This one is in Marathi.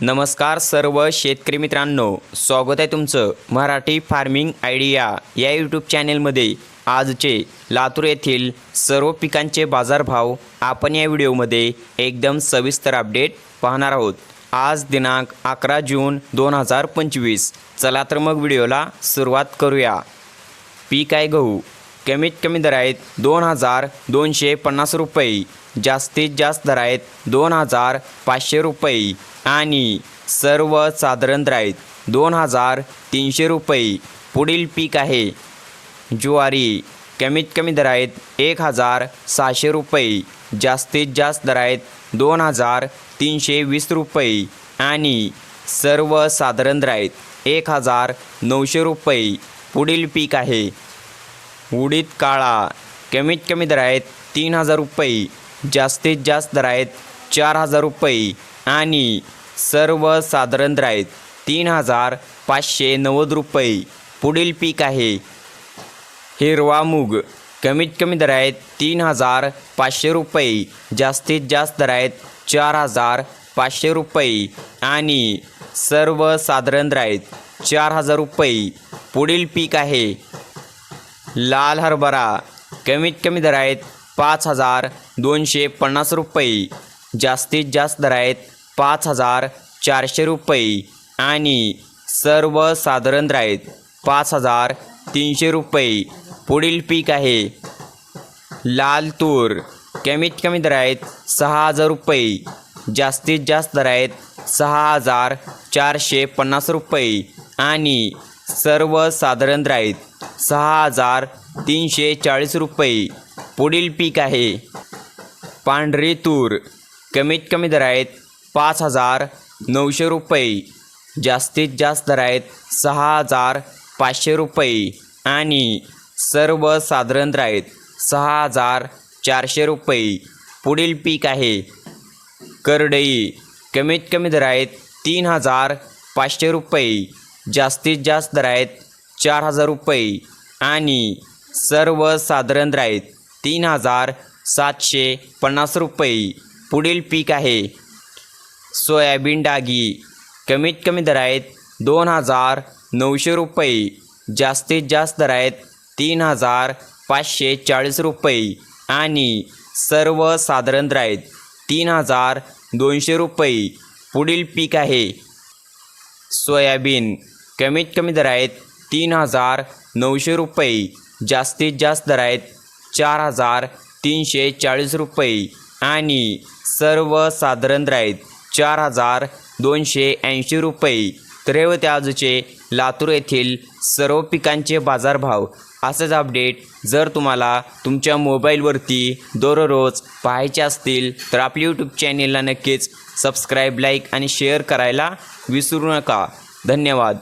नमस्कार सर्व शेतकरी मित्रांनो स्वागत आहे तुमचं मराठी फार्मिंग आयडिया या यूट्यूब चॅनेलमध्ये. आजचे लातूर येथील सर्व पिकांचे बाजारभाव आपण या व्हिडिओमध्ये एकदम सविस्तर अपडेट पाहणार आहोत. आज दिनांक अकरा जून दोन हजार पंचवीस. चला तर मग व्हिडिओला सुरुवात करूया. पीक आहे गहू. कमीत कमी दर आहेत दोन हजार दोनशे पन्नास रुपये. जास्तीत जास्त दर आहेत दोन हजार पाचशे रुपये. आणि सर्व साधारण दर आहेत दोन हजार तीनशे रुपये. पुढील पीक आहे. ज्वारी कमीत कमी दर आहेत एक हजार सहाशे रुपये. जास्तीत जास्त दर आहेत दोन हजार तीनशे वीस रुपये. आणि सर्व साधारण दर आहेत एक हजार नऊशे रुपये. पुढील पीक आहे. उडीद काळा कमीत कमी दर आहेत तीन हजार रुपये जास्तीत जास्त दर आहेत चार हजार रुपये आणि सर्व साधारण दर आहेत तीन हजार पाचशे नव्वद रुपये. पुढील पीक आहे हिरवा मूग कमीत कमी दर आहेत तीन हजार पाचशे रुपये जास्तीत जास्त दर आहेत चार हजार पाचशे रुपये आणि सर्व साधारण दर आहेत चार हजार रुपये. पुढील पीक आहे लाल हरभरा कमीत कमी दर आहेत पाच हजार दोनशे पन्नास रुपये. जास्तीत जास्त दर आहेत पाच हजार चारशे रुपये. आणि सर्व साधारण दर आहेत पाच हजार तीनशे रुपये. पुढील पीक आहे लाल तूर कमीत कमी दर आहेत सहा हजार रुपये. जास्तीत जास्त दर आहेत सहा हजार चारशे पन्नास रुपये. आणि सर्व साधारण दर आहेत सहा हजार तीनशे चाळीस रुपये. पुढील पीक आहे. पांढरी तूर. कमीत कमी दर आहेत पाच हजार नऊशे रुपये. जास्तीत जास्त दर आहेत सहा हजार पाचशे रुपये. आणि सर्व साधारण दर आहेत सहा हजार चारशे रुपये. पुढील पीक आहे. करडई. कमीत कमी दर आहेत तीन हजार पाचशे रुपये. जास्तीत जास्त दर आहेत चार हजार रुपये आणि सर्व साधारण तीन हजार सातशे पन्नास रुपये. पुढील पीक आहे. सोयाबीन डागी. कमीत कमी दर आहेत दोन हजार नऊशे रुपये. जास्तीत जास्त दर आहेत तीन हजार पाचशे चाळीस रुपये. आणि सर्व साधारण तीन हजार दोनशे रुपये. पुढील पीक आहे. सोयाबीन. कमीत कमी दर आहेत तीन हजार नऊशे रुपये. जास्तीत जास्त दर आहेत चार हजार तीनशे चाळीस रुपये. आणि सर्व साधारण दर आहेत चार हजार दोनशे ऐंशी रुपये. तर हे होते आजचे लातूर येथील सर्व पिकांचे बाजारभाव असंच अपडेट जर तुम्हाला तुमच्या मोबाईलवरती दररोज पाहायचे असतील तर आपल्या यूट्यूब चॅनेलला नक्कीच सबस्क्राईब लाईक आणि शेअर करायला विसरू नका. धन्यवाद.